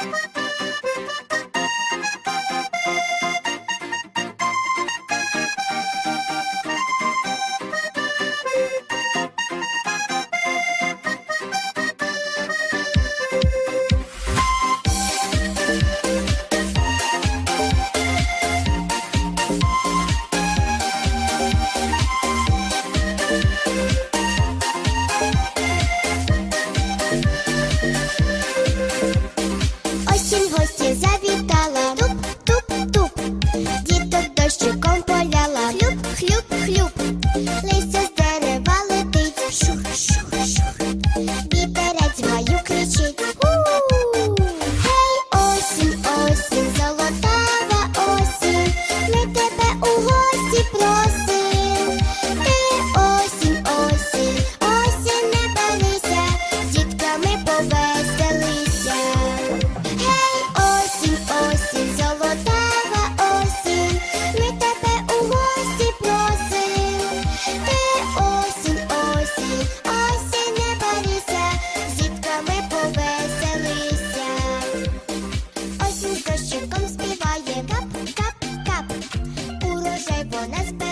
Bye. Верещиком співає кап-кап-кап, урожай вона збирає.